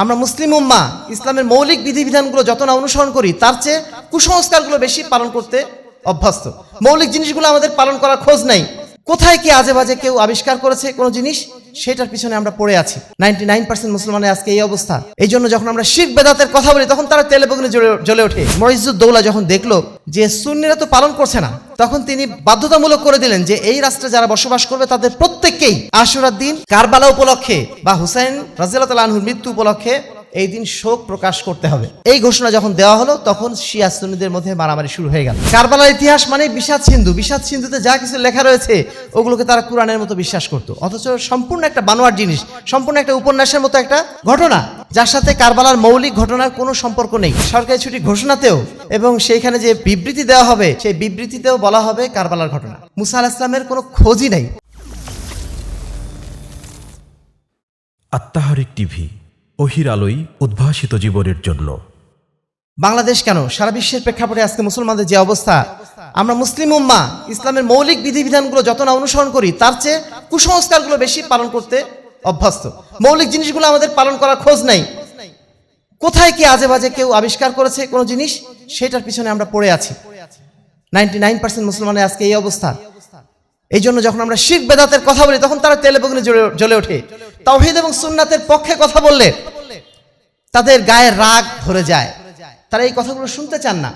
আমরা মুসলিম উম্মা, ইসলামের মৌলিক বিধিবিধানগুলো যত না অনুসরণ করি, তার চেয়ে কুসংস্কারগুলো বেশি পালন করতে অভ্যস্ত। মৌলিক জিনিসগুলো আমাদের পালন করার খোঁজ নাই। কোথায় কি আজে বাজে কেউ আবিষ্কার করেছে কোনো জিনিস, সেটার পিছনে আমরা পড়ে আছি। নাইনটি নাইন পার্সেন্ট মুসলমানের আজকে এই অবস্থা। এই জন্য যখন আমরা শিখ বেদাতের কথা বলি, তখন তারা তেলে বগনে জ্বলে- ওঠে। মরিজুদ্দৌলা যখন দেখল যে সুন্নিরা তো পালন করছে না, তখন তিনি বাধ্যতামূলক করে দিলেন যে এই রাষ্ট্রে যারা বসবাস করবে, তাদের প্রত্যেককেই আশুরার দিন কারবালা উপলক্ষে বা হুসাইন রাজিয়াল আনহুর মৃত্যু উপলক্ষে এই দিন শোক প্রকাশ করতে হবে। এই ঘোষণা যখন দেওয়া হলো, তখন শিয়া সুন্নিদের মধ্যে মারামারি শুরু হয়ে গেল। কারবালার ইতিহাস মানে বিষাদ সিন্ধু। বিষাদ সিন্ধুতে যা কিছু লেখা রয়েছে, ওগুলোকে তারা কোরআনের মতো বিশ্বাস করতো। অথচ সম্পূর্ণ একটা বানোয়ার জিনিস, সম্পূর্ণ একটা উপন্যাসের মতো একটা ঘটনা, যার সাথে কারবালার মৌলিক ঘটনার কোনো সম্পর্ক নেই। সরকারি ছুটি ঘোষণাতেও এবং সেইখানে যে বিবৃতি দেওয়া হবে, সেই বিবৃতিতেও বলা হবে কারবালার ঘটনা। মুসা আল ইসলামের কোনো খোঁজই নেই। আত্মাহারিক টিভি অহির আলোই উদ্ভাসিত জীবনের জন্য। বাংলাদেশ কেন? সারা বিশ্বের প্রেক্ষাপটে আজকে মুসলমানদের যে অবস্থা, আমরা মুসলিম উম্মা, ইসলামের মৌলিক বিধিবিধানগুলো যত না অনুসরণ করি, তার চেয়ে কুসংস্কারগুলো বেশি পালন করতে অভ্যস্ত। মৌলিক জিনিসগুলো আমাদের পালন করার খোঁজ নাই। কোথায় কি আজে বাজে কেউ আবিষ্কার করেছে কোনো জিনিস, সেটার পিছনে আমরা পড়ে আছি। নাইনটি নাইন পার্সেন্ট মুসলমানের আজকে এই অবস্থা। এই জন্য যখন আমরা শিখ বেদাতের কথা বলি, তখন তারা তেলে বগনে জ্বলে- ওঠে। তাওহিদ এবং সুন্নাতের পক্ষে কথা বললে তাদের গায়ে রাগ ধরে যায়। তারা এই কথাগুলো শুনতে চান না।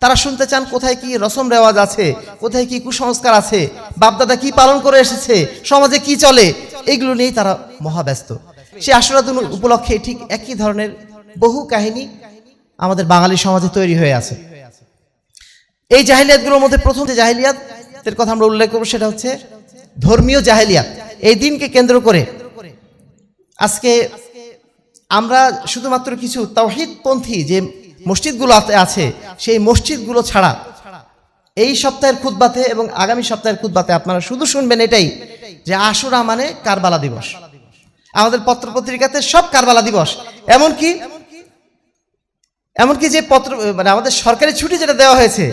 তারা শুনতে চান কোথায় কি রসম রেওয়াজ আছে, কোথায় কি কুসংস্কার আছে, বাপদাদা কি পালন করে এসেছে, সমাজে কি চলে এগুলো নিয়েই তারা মহাব্যস্ত। সে আশুরাদুল উপলক্ষে ঠিক একই ধরনের বহু কাহিনী আমাদের বাঙালি সমাজে তৈরি হয়ে আছে। এই জাহিলিয়াতগুলোর মধ্যে প্রথম যে জাহিলিয়াতের কথা আমরা উল্লেখ করব, সেটা হচ্ছে ধর্মীয় জাহেলিয়াত। এই দিনকে কেন্দ্র করে আজকে আমরা শুধুমাত্র কিছু তাওহিদপন্থী যে মসজিদগুলো আছে, সেই মসজিদগুলো ছাড়া এই সপ্তাহের খুতবাতে এবং আগামী সপ্তাহের খুতবাতে আপনারা শুধু শুনবেন এটাই যে আশুরা মানে কারবালা দিবস। আমাদের পত্রপত্রিকাতে সব কারবালা দিবস। এমনকি এমনকি যে পত্র মানে আমাদের সরকারি ছুটি যেটা দেওয়া হয়েছে,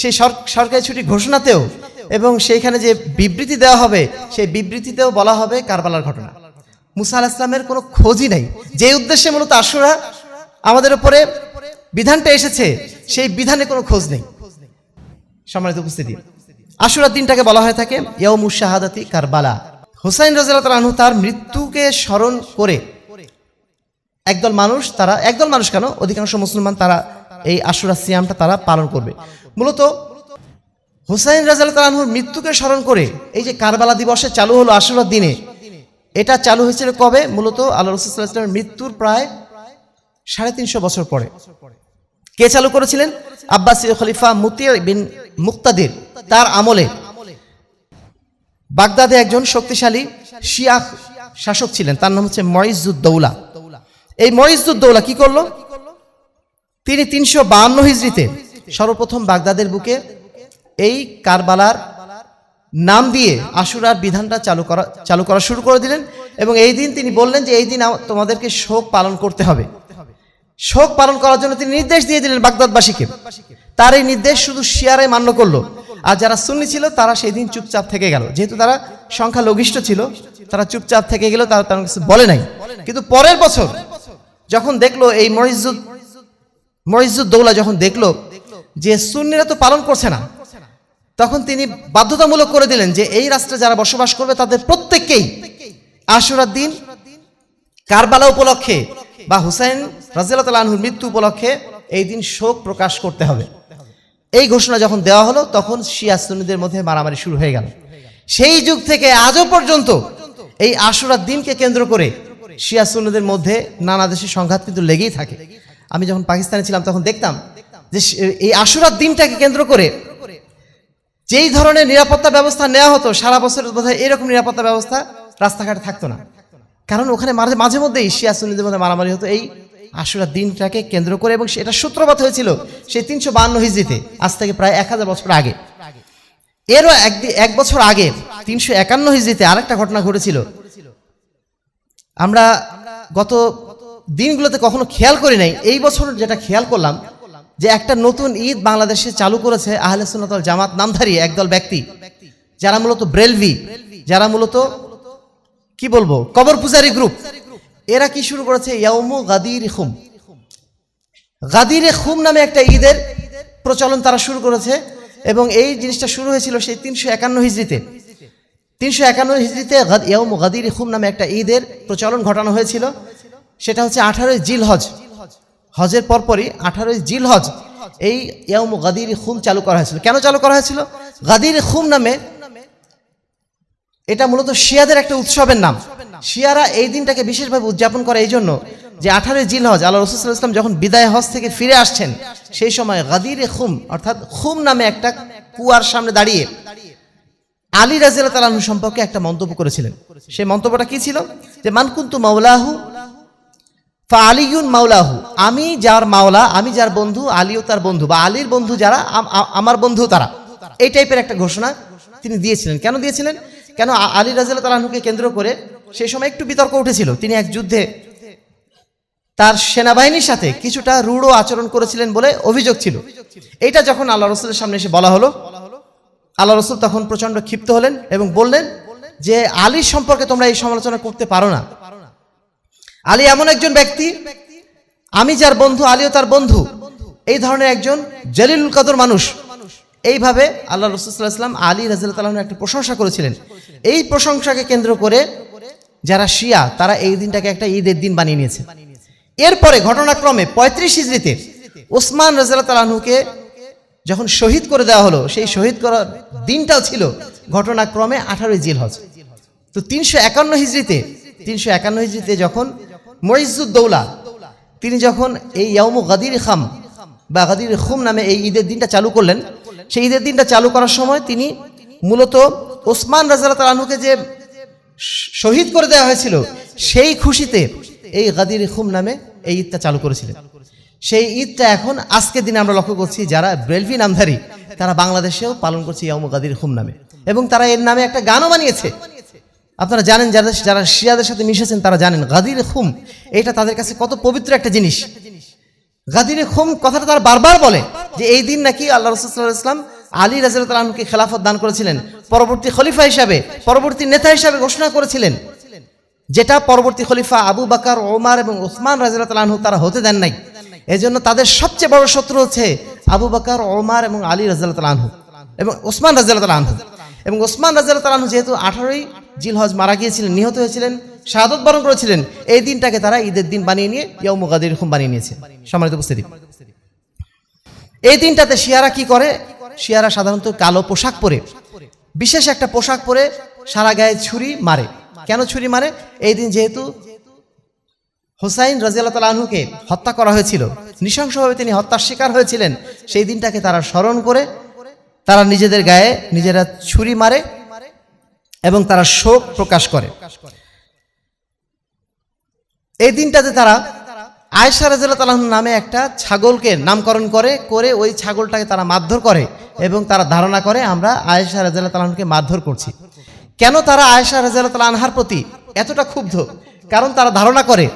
সেই সরকারি ছুটি ঘোষণাতেও এবং সেইখানে যে বিবৃতি দেওয়া হবে, সেই বিবৃতিতেও বলা হবে কারবালার ঘটনা। মুসা আল ইসলামের কোনো খোঁজই নাই। যে উদ্দেশ্যে মূলত আশুরা আমাদের উপরে বিধানটা এসেছে, সেই বিধানে কোনো খোঁজ নেই। সম্মানিত উপস্থিতি আশুরার দিনটাকে বলা হয়ে থাকে ইয়মুস শাহাদাতি কারবালা। হুসাইন রাজিয়াল আনহু তার মৃত্যুকে স্মরণ করে একদল মানুষ তারা, একদল মানুষ কেন? অধিকাংশ মুসলমান তারা এই আশুরা সিয়ামটা তারা পালন করবে। মূলত হুসাইন রাজাল তালানহুর মৃত্যুকে স্মরণ করে এই যে কারবালা দিবসে চালু হলো আশুরার দিনে, এটা চালু হয়েছিল কবে? মূলত আল্লাহ রসুল্লাহ ইসলামের মৃত্যুর প্রায় সাড়ে তিনশো বছর পরে। কে চালু করেছিলেন? আব্বাসী খলিফা মুতির বিন মুক্তাদির। তার আমলে বাগদাদে একজন শক্তিশালী শিয়া শাসক ছিলেন, তার নাম হচ্ছে মরিজুদ্দৌলা এই মরিজুদ্দৌলা কি করল? তিনি তিনশো বাহান্ন হিজড়িতে সর্বপ্রথম বাগদাদের বুকে এই কারবালার নাম দিয়ে আশুরার বিধানটা চালু করা চালু করা শুরু করে দিলেন এবং এই দিন তিনি বললেন যে এই দিন তোমাদেরকে শোক পালন করতে হবে। শোক পালন করার জন্য তিনি নির্দেশ দিয়ে দিলেন বাগদাদবাসীকে। তার এই নির্দেশ শুধু শিয়ারাই মান্য করল। আর যারা সুন্নি ছিল, তারা সেই দিন চুপচাপ থেকে গেল। যেহেতু তারা সংখ্যা লঘিষ্ঠ ছিল, তারা চুপচাপ থেকে গেল তারা তেমন কিছু বলে নাই। কিন্তু পরের বছর যখন দেখল এই মরিজুদ মরিজুদ্দৌলা যখন দেখল যে সুন্নিরা তো পালন করছে না তখন তিনি বাধ্যতামূলক করে দিলেন যে এই রাষ্ট্রে যারা বসবাস করবে তাদের প্রত্যেককেই আশুরার দিন কারবালা উপলক্ষে বা হুসাইন রাজিয়াল আনহুর মৃত্যু উপলক্ষে এই দিন শোক প্রকাশ করতে হবে। এই ঘোষণা যখন দেওয়া হলো, তখন শিয়া সুন্নিদের মধ্যে মারামারি শুরু হয়ে গেল। সেই যুগ থেকে আজও পর্যন্ত এই আশুরার দিনকে কেন্দ্র করে শিয়া সুন্নিদের মধ্যে নানা দেশে সংঘাত কিন্তু লেগেই থাকে। আমি যখন পাকিস্তানে ছিলাম, তখন দেখতাম যে এই আশুরার দিনটাকে কেন্দ্র করে যেই ধরনের নিরাপত্তা ব্যবস্থা নেওয়া হতো, সারা বছর বোধহয় এরকম নিরাপত্তা ব্যবস্থা রাস্তাঘাটে থাকতো না। কারণ ওখানে মাঝে মাঝে মধ্যেই শিয়া সুন্নিদের মধ্যে মারামারি হতো। এই আশুরার দিনটাকে কেন্দ্র করে এবং সেটা সূত্রপাত হয়েছিল সেই তিনশো বান্ন হিজড়িতে, আজ থেকে প্রায় এক হাজার বছর আগে। এরও একদি এক বছর আগে তিনশো একান্ন হিজড়িতে আরেকটা ঘটনা ঘটেছিল। আমরা গত দিনগুলোতে কখনো খেয়াল করি নাই। এই বছর যেটা খেয়াল করলাম যে একটা নতুন ঈদ বাংলাদেশে চালু করেছে আহলে সুন্নাতল জামাত নামধারী একদল ব্যক্তি, যারা মূলত ব্রেলভি, যারা মূলত কি বলব, কবর পূজারি গ্রুপ এরা কি শুরু করেছে? ইয়াউমু গাদির খুম। গাদিরে খুম নামে একটা ঈদের প্রচলন তারা শুরু করেছে এবং এই জিনিসটা শুরু হয়েছিল সেই তিনশো একান্ন হিজড়িতে। তিনশো একান্ন হিজড়িতে ইয়াউমু গাদির খুম নামে একটা ঈদের প্রচলন ঘটানো হয়েছিল। সেটা হচ্ছে আঠারোই জিল হজ হজের পরপরই আঠারোই জিল হজ এই ইয়াউমু গাদির খুম চালু করা হয়েছিল। কেন চালু করা হয়েছিল? গাদির খুম নামে এটা মূলত শিয়াদের একটা উৎসবের নাম। শিয়ারা এই দিনটাকে বিশেষভাবে উদযাপন করে এই জন্য যে আঠারোই জিল হজ আল্লাহ রসুল ইসলাম যখন বিদায় হজ থেকে ফিরে আসছেন, সেই সময় গাদিরে খুম অর্থাৎ খুম নামে একটা কুয়ার সামনে দাঁড়িয়ে আলী রাজিয়াল তালাহু সম্পর্কে একটা মন্তব্য করেছিলেন। সেই মন্তব্যটা কি ছিল? যে মানকুন্তু মাওলাহু ফা আলিউন মাওলাহু, আমি যার মাওলা, আমি যার বন্ধু, আলীও তার বন্ধু বা আলীর বন্ধু যারা আমার বন্ধু তারা। এই টাইপের একটা ঘোষণা তিনি দিয়েছিলেন। কেন দিয়েছিলেন? কেন আলী রাজিয়াল তালাহুকে কেন্দ্র করে সেই সময় একটু বিতর্ক উঠেছিল। তিনি এক যুদ্ধে তার সেনাবাহিনীর সাথে কিছুটা রূঢ় আচরণ করেছিলেন বলে অভিযোগ ছিল। এটা যখন আল্লাহ রসুলের সামনে এসে বলা হলো আল্লাহ রসুল তখন প্রচণ্ড ক্ষিপ্ত হলেন এবং বললেন যে, আলীর সম্পর্কে তোমরা এই সমালোচনা করতে পারো না। আলী এমন একজন ব্যক্তি, আমি যার বন্ধু, আলীও তার বন্ধু। এই ধরনের একজন জলিলুল কাদর মানুষ। এইভাবে আল্লাহ রসুলাম আলী রাজিয়াল্লাহর একটা প্রশংসা করেছিলেন। এই প্রশংসাকে কেন্দ্র করে যারা শিয়া, তারা এই দিনটাকে একটা ঈদের দিন বানিয়ে নিয়েছে। এরপরে ঘটনাক্রমে পঁয়ত্রিশ হিজড়িতে ওসমান রাজিয়াল তালাহুকে যখন শহীদ করে দেওয়া হলো, সেই শহীদ করার দিনটাও ছিল ঘটনাক্রমে আঠারোই জিল হজ তো তিনশো একান্ন হিজড়িতে, তিনশো একান্ন হিজড়িতে যখন মরিজুদ্দৌলা তিনি যখন এই ইয়ামু গাদির খাম বা গাদির খুম নামে এই ঈদের দিনটা চালু করলেন, সেই ঈদের দিনটা চালু করার সময় তিনি মূলত ওসমান রাজাল তালানুকে যে শহীদ করে দেওয়া হয়েছিল, সেই খুশিতে এই গাদির খুম নামে এই ঈদটা চালু করেছিলেন। সেই ঈদটা এখন আজকের দিনে আমরা লক্ষ্য করছি যারা ব্রেলভি নামধারী, তারা বাংলাদেশেও পালন করছে ইয়ামু গাদির খুম নামে। এবং তারা এর নামে একটা গানও বানিয়েছে। আপনারা জানেন যারা যারা শিয়াদের সাথে মিশেছেন, তারা জানেন গাদির খুম, এটা তাদের কাছে কত পবিত্র একটা জিনিস। গাদির খুম কথাটা তারা বারবার বলে যে এই দিন নাকি আল্লাহ রসুল্লাহ ইসলাম আলী রাজিউল্লাহকে খেলাফত দান করেছিলেন। পরবর্তী খলিফা হিসাবে, পরবর্তী নেতা হিসাবে ঘোষণা করেছিলেন যেটা পরবর্তী খলিফা আবু বাকার, ওমার এবং ওসমান রাজিউল্লাহ তারা হতে দেন নাই। এজন্য তাদের সবচেয়ে বড় শত্রু হচ্ছে আবু বাকার, ওমার এবং আলী আনহু এবং ওসমান আনহু। এবং ওসমান আনহু যেহেতু আঠারোই জিলহজ মারা গিয়েছিলেন, নিহত হয়েছিলেন, শাহাদত বরণ করেছিলেন। এই দিনটাকে তারা ঈদের দিন বানিয়ে নিয়ে ইয়ৌম গাদির হুম বানিয়ে নিয়েছে। সম্মানিত উপস্থিতি। এই দিনটাতে শিয়ারা কি করে? শিয়ারা সাধারণত কালো পোশাক পরে। বিশেষ একটা পোশাক পরে সারা গায়ে ছুরি মারে। কেন ছুরি মারে? এই দিন যেহেতু হোসাইন রাজিয়াল্লাহ তাল আনহুকে হত্যা করা হয়েছিল, নৃশংসভাবে তিনি হত্যার শিকার হয়েছিলেন, সেই দিনটাকে তারা স্মরণ করে তারা নিজেদের গায়ে নিজেরা ছুরি মারে এবং তারা শোক প্রকাশ করে। এই দিনটাতে তারা আয়সা তালাহ নামে একটা ছাগলকে নামকরণ করে করে ওই ছাগলটাকে তারা মারধর করে এবং তারা ধারণা করে, আমরা আয়েশা রাজিয়াল্লাহ তালাহকে মারধর করছি। কেন তারা আয়েশা রাজিয়াল্লাহ তালা আনহার প্রতি এতটা ক্ষুব্ধ? কারণ তারা ধারণা করে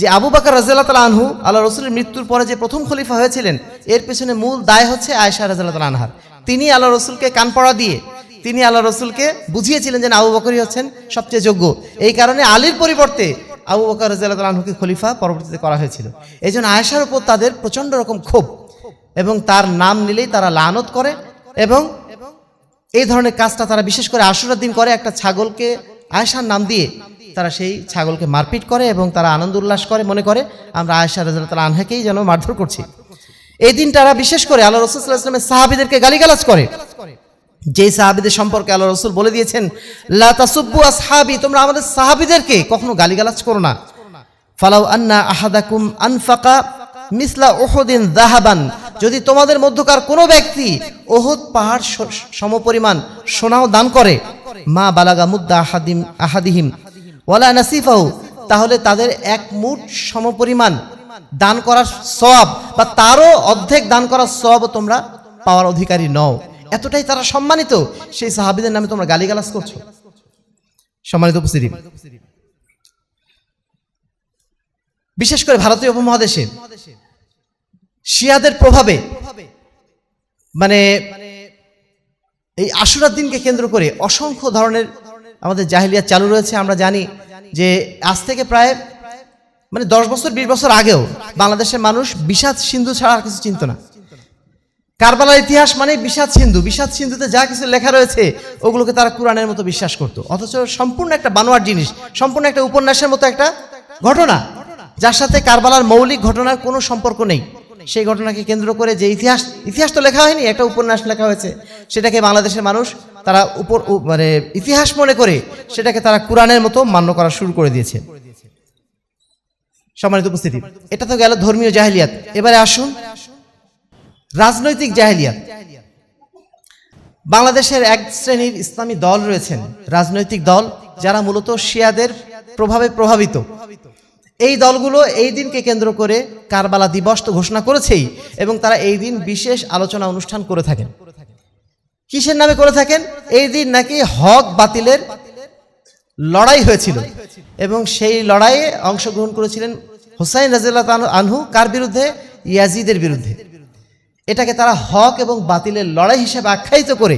যে আবু বাকর রাজিয়াল্লাহ তালা আনহু আল্লাহ রসুলের মৃত্যুর পরে যে প্রথম খলিফা হয়েছিলেন, এর পেছনে মূল দায় হচ্ছে আয়েশা রাজিয়াল্লাহ তালা আনহার। তিনি আল্লাহ রসুলকে কান পড়া দিয়ে তিনি আল্লাহ রসুলকে বুঝিয়েছিলেন যে আবু বকরই হচ্ছেন সবচেয়ে যোগ্য। এই কারণে আলীর পরিবর্তে আবু বকর আনহুকে খলিফা পরবর্তীতে করা হয়েছিল। এই জন্য আয়েশার উপর তাদের প্রচণ্ড রকম ক্ষোভ এবং তার নাম নিলেই তারা লানত করে এবং এই ধরনের কাজটা তারা বিশেষ করে আশুরার দিন করে একটা ছাগলকে আয়েশার নাম দিয়ে তারা সেই ছাগলকে মারপিট করে এবং তারা আনন্দ উল্লাস করে, মনে করে, আমরা আয়েশা রাজাল আনহাকেই যেন মারধর করছি। এই দিন তারা বিশেষ করে আল্লাহ রসুল্লাহ ইসলামের সাহাবিদেরকে গালিগালাজ করে। যেই সাহাবিদের সম্পর্কে আল্লাহ রসুল বলে দিয়েছেন, লা তাসুব্বু আসহাবি তোমরা আমাদের সাহাবিদেরকে কখনো গালিগালাজ করো না। ফালাউ আন্না আহাদাকুম আনফাকা মিসলা ওহদিন দাহাবান যদি তোমাদের মধ্যকার কোনো ব্যক্তি ওহদ পাহাড় সমপরিমাণ সোনাও দান করে, মা বালাগা মুদ্দা আহাদিম, আহাদিহিম ওয়ালা নাসিফাহু তাহলে তাদের এক মুঠ সমপরিমাণ দান করার সব বা তারও অর্ধেক দান করার সব তোমরা পাওয়ার অধিকারী নও। এতটাই তারা সম্মানিত, সেই সাহাবিদের নামে তোমরা গালিগালাজ করছ। সম্মানিত উপস্থিতি। বিশেষ করে ভারতীয় উপমহাদেশে শিয়াদের প্রভাবে মানে এই আশুরার দিনকে কেন্দ্র করে অসংখ্য ধরনের আমাদের জাহিলিয়াত চালু রয়েছে। আমরা জানি যে আজ থেকে প্রায় মানে দশ বছর, বিশ বছর আগেও বাংলাদেশের মানুষ বিষাদ সিন্ধু ছাড়া আর কিছু চিনত না। কারবালার ইতিহাস মানে বিষাদ সিন্ধু। বিষাদ সিন্ধুতে যা কিছু লেখা রয়েছে, ওগুলোকে তারা কোরআনের মতো বিশ্বাস করতো। অথচ সম্পূর্ণ একটা বানোয়ার জিনিস, সম্পূর্ণ একটা উপন্যাসের মতো একটা ঘটনা, যার সাথে কারবালার মৌলিক ঘটনার কোনো সম্পর্ক নেই। সেই ঘটনাকে কেন্দ্র করে যে ইতিহাস ইতিহাস তো লেখা হয়নি, একটা উপন্যাস লেখা হয়েছে। সেটাকে বাংলাদেশের মানুষ তারা উপর মানে ইতিহাস মনে করে সেটাকে তারা কোরআনের মতো মান্য করা শুরু করে দিয়েছে। সম্মানিত উপস্থিতি, এটা তো গেল ধর্মীয় জাহেলিয়াত। এবারে আসুন রাজনৈতিক জাহেলিয়াত বাংলাদেশের এক শ্রেণির ইসলামী দল রয়েছেন রাজনৈতিক দল, যারা মূলত শিয়াদের প্রভাবে প্রভাবিত। এই দলগুলো এই দিনকে কেন্দ্র করে কারবালা দিবস তো ঘোষণা করেছেই, এবং তারা এই দিন বিশেষ আলোচনা অনুষ্ঠান করে থাকেন। কিসের নামে করে থাকেন? এই দিন নাকি হক বাতিলের লড়াই হয়েছিল, এবং সেই লড়াইয়ে অংশগ্রহণ করেছিলেন হুসাইন রাজিল্লাহ আনহু, কার বিরুদ্ধে? ইয়াজিদের বিরুদ্ধে। এটাকে তারা হক এবং বাতিলের লড়াই হিসেবে আখ্যায়িত করে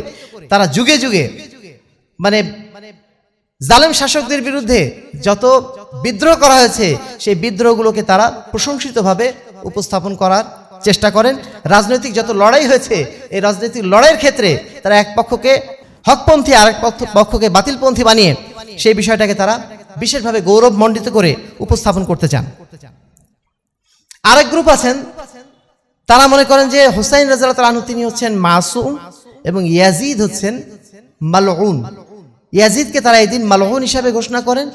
তারা যুগে যুগে মানে জালেম শাসকদের বিরুদ্ধে যত বিদ্রোহ করা হয়েছে, সেই বিদ্রোহগুলোকে তারা প্রশংসিতভাবে উপস্থাপন করার চেষ্টা করেন। রাজনৈতিক যত লড়াই হয়েছে, এই রাজনৈতিক লড়াইয়ের ক্ষেত্রে তারা এক পক্ষকে হকপন্থী আর এক পক্ষ- পক্ষকে বাতিলপন্থী বানিয়ে সেই বিষয়টাকে তারা বিশেষভাবে গৌরবমণ্ডিত করে উপস্থাপন করতে চান। আরেক গ্রুপ আছেন তারা মনে করেন যে হোসাইন রাজাল আনহু, তিনি হচ্ছেন মাসুম এবং ইয়াজিদ হচ্ছেন মালউন। ইয়াজিদকে তারা এই দিন মালউন হিসাবে ঘোষণা করেন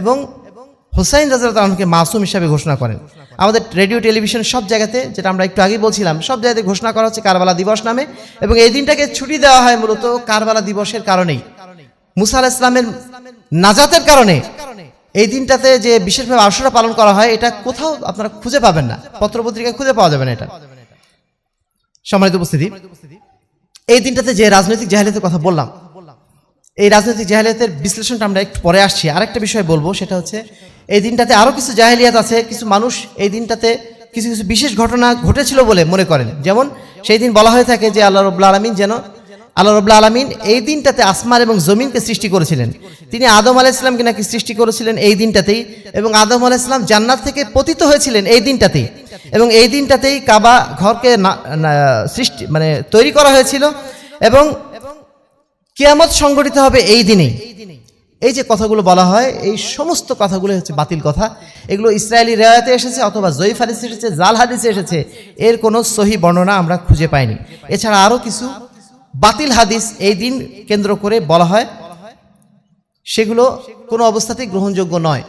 এবং হোসাইন রাজাল আনহুকে মাসুম হিসাবে ঘোষণা করেন। আমাদের রেডিও, টেলিভিশন সব জায়গাতে, যেটা আমরা একটু আগেই বলছিলাম, সব জায়গাতে ঘোষণা করা হচ্ছে কারবালা দিবস নামে এবং এই দিনটাকে ছুটি দেওয়া হয় মূলত কারবালা দিবসের কারণেই। মুসা ইসলামের নাজাতের কারণে এই দিনটাতে যে বিশেষভাবে আশুরা পালন করা হয়, এটা কোথাও আপনারা খুঁজে পাবেন না। পত্রপত্রিকায় খুঁজে পাওয়া যাবে না এটা। সম্মানিত উপস্থিতি, এই দিনটাতে যে রাজনৈতিক জাহেলিয়াতের কথা বললাম, এই রাজনৈতিক জাহালিয়াতের বিশ্লেষণটা আমরা একটু পরে আসছি। আরেকটা বিষয় বলব, সেটা হচ্ছে এই দিনটাতে আরও কিছু জাহেলিয়াত আছে, কিছু মানুষ এই দিনটাতে কিছু কিছু বিশেষ ঘটনা ঘটেছিল বলে মনে করেন। যেমন সেই দিন বলা হয়ে থাকে যে আল্লাহ রবুল্লা আলমিন যেন আল্লাহ রবুল্লা আলমিন এই দিনটাতে আসমান এবং জমিনকে সৃষ্টি করেছিলেন। তিনি আদম আলাইসলামকে নাকি সৃষ্টি করেছিলেন এই দিনটাতেই এবং আদম আলাহ ইসলাম জান্নাত থেকে পতিত হয়েছিলেন এই দিনটাতেই। এবং এই দিনটাতেই কাবা ঘরকে সৃষ্টি মানে তৈরি করা হয়েছিল এবং কিয়ামত সংগঠিত হবে এই দিনেই। এই যে কথাগুলো বলা হয়, এই সমস্ত কথাগুলো হচ্ছে বাতিল কথা। এগুলো ইসরায়েলি রেওয়াতে এসেছে অথবা জয়ীফ হাদিসে এসেছে, জাল হাদিসে এসেছে। এর কোনো সহি বর্ণনা আমরা খুঁজে পাইনি। এছাড়া আরও কিছু বাতিল হাদিস এই দিন কেন্দ্র করে বলা হয় সেগুলো কোনো অবস্থাতেই গ্রহণযোগ্য নয়।